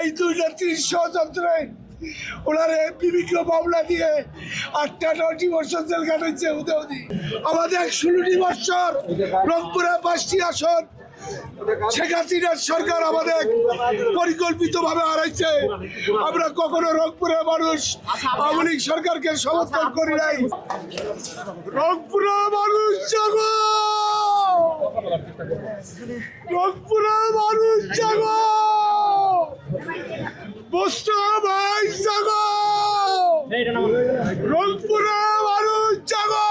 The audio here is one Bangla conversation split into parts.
এই দুই নেত্রীর ষড়যন্ত্রে ওনারে বিভিন্ন মামলা দিয়ে আটটা নয়টি বছর জেল কাটাচ্ছে উদয়দি আমাদের ষোলোটি বছর রংপুরে পাঁচটি আসন। শেখ হাসিনার সরকার আমাদের পরিকল্পিত ভাবে হারাইছে। আমরা কখনো রংপুরের মানুষ আওয়ামী লীগ সরকারকে সমর্থন করি নাই। রংপুরের মানুষ জাগো! রংপুরের মানুষ জাগো! বস্তু জাগো রংপুরের মানুষ জাগো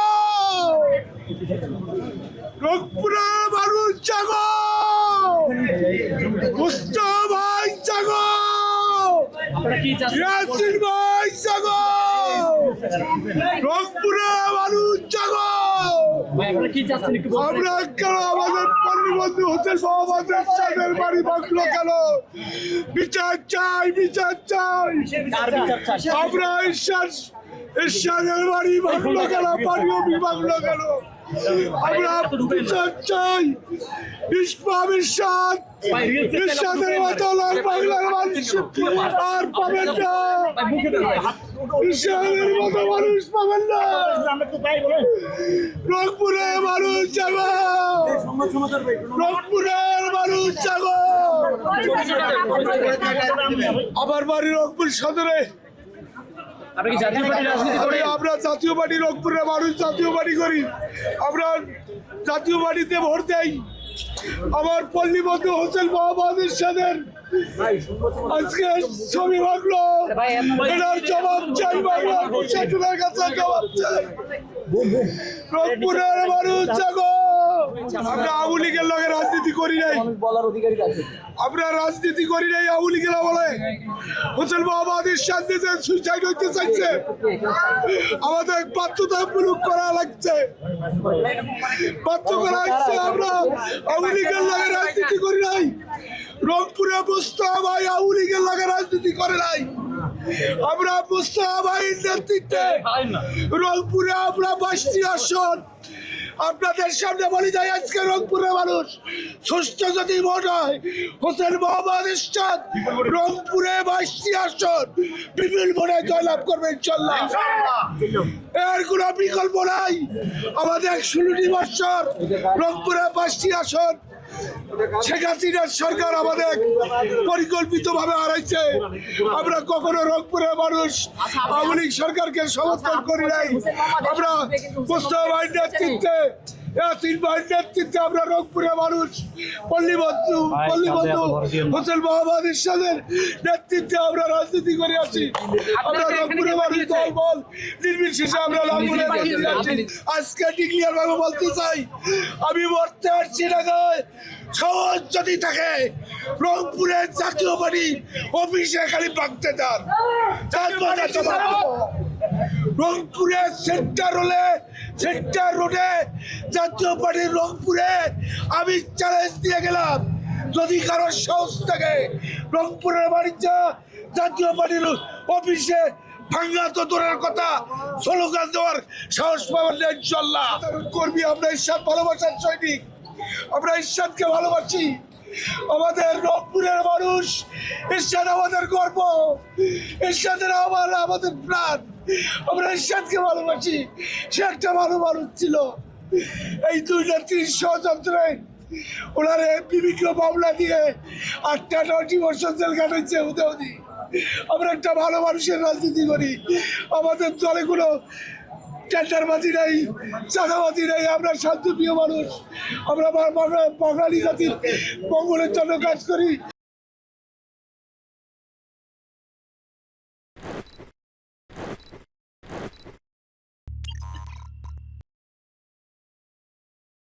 রংপুরের মানুষ জাগো ভাই জাগো ভাই জাগো রংপুরের মানুষ জাগো আমরা কেন আমাদের পল্লীবন্ধু হোসেন মোহাম্মদের সাহেবের বাড়ি ভাঙলো কেন? বিচার চাই বিচার চাই। আমরা ঈশ্বর ঈশ্বরের বাড়ি ভাঙলো কেন? পানীয় ভাঙলো কেন? আমরা বিচার চাই। বিষ্পা বিশ্বাস বিশ্বাসের মতো লাল বাংলার মানুষ। আর পাবেন না। ভাই, মুখে দেন। ভাই, হাত ঈশ্বরের মতো মানুষ পাবেন না। রংপুরের মানুষ যাব আমার বাড়ি রংপুর সদরে। আমরা জাতীয় পার্টি রংপুরের মানুষ জাতীয় পার্টি করি। আমরা জাতীয় পার্টিতে ভোট দেই। আমার পল্লী বন্ধু হোসেন মোহাম্মদের সাথে আজকে ছবি ভাগলো এটার জবাব চাই বাংলা সেতুনের কাছে জবাব চাই। রংপুরের মানুষ জাগো। আমরা আওয়ামী লীগের লগে রাজনীতি করি নাই। বলার অধিকারী আছে আমরা রাজনীতি করি নাই আওয়ামী লীগের বলে হোসেন মোহাম্মদের সাথে যে সুইসাইড হইতে চাইছে। আমাদের বাধ্যতামূলক করা লাগছে। বাধ্য করা হচ্ছে আমরা। আওয়ামী লীগের লাগে রাজনীতি করি নাই। রংপুরে মুস্তাফা ভাই আওয়ামী লীগের লাগে রাজনীতি করে নাই। আমরা মুস্তাফা ভাইয়ের নেতৃত্বে রংপুরে আমরা বাইশটি আসন। আপনাদের সামনে বলি যাই আজকে রংপুরের মানুষ। সুস্থ যদি ভোট হয়, হোসেন মোহাম্মদ ইস্তাদ রংপুরে বাইশটি আসন। বিপুল ভোটে জয়লাভ করবে ইনশাল্লাহ। এর কোনো বিকল্প নাই। আমাদের ষোলোটি বছর রংপুরে বাইশটি আসন। শেখ হাসিনার সরকার আমাদের পরিকল্পিত ভাবে হারাইছে। আমরা কখনো রংপুরের মানুষ আওয়ামী লীগ সরকারকে সমর্থন করি নাই। আমরা মোস্তফা নেতৃত্বে ইয়াসিন ভাইয়ের নেতৃত্বে আমরা রংপুরের মানুষ। পল্লীবন্ধু পল্লীবন্ধু হোসেন মোহাম্মদ ইরশাদের নেতৃত্বে আমরা রাজনীতি করে আছি। আমরা রংপুরের মানুষ দল বল নির্বিশেষে আমরা আজকে বলতে চাই আমি মরতে পারছি না সহজ যদি থাকে, রংপুরের জাতীয় বাড়ি অফিসে খালি ভাঙতে চার রংপুরে সেন্টার হলে, সেন্টার রোডে জাতীয় পার্টির রংপুরে আমি চ্যালেঞ্জ দিয়ে গেলাম। যদি কারও সাহস থাকে, রংপুরের বাড়িতে জাতীয় পার্টির অফিসে ভাঙ্গা তো দূরের কথা, স্লোগান দেওয়ার সাহস পাবেন ইনশাল্লাহ কর্মী, আমরা ঈশ্বর ভালোবাসার সৈনিক। আমরা ঈশ্বরকে ভালোবাসি। আমাদের রংপুরের মানুষ ঈশ্বর আমাদের গর্ব। ঈশ্বরের আমার, আমাদের প্রাণ। আমরা ঈশ্বরকে ভালোবাসি। সে একটা ভালো মানুষ ছিল। এই দুই নেত্রীর ষড়যন্ত্রে ওনারে বিভিন্ন মামলা দিয়ে আটটা নয়টি বছর জেল কাটাচ্ছে উদয়দি আমরা একটা ভালো মানুষের রাজনীতি করি। আমাদের দলে কোনো টেন্ডারবাজি নেই চাঁদাবাজি নাই আমরা শান্তিপ্রিয় মানুষ। আমরা বাঙালি জাতির মঙ্গলের জন্য কাজ করি।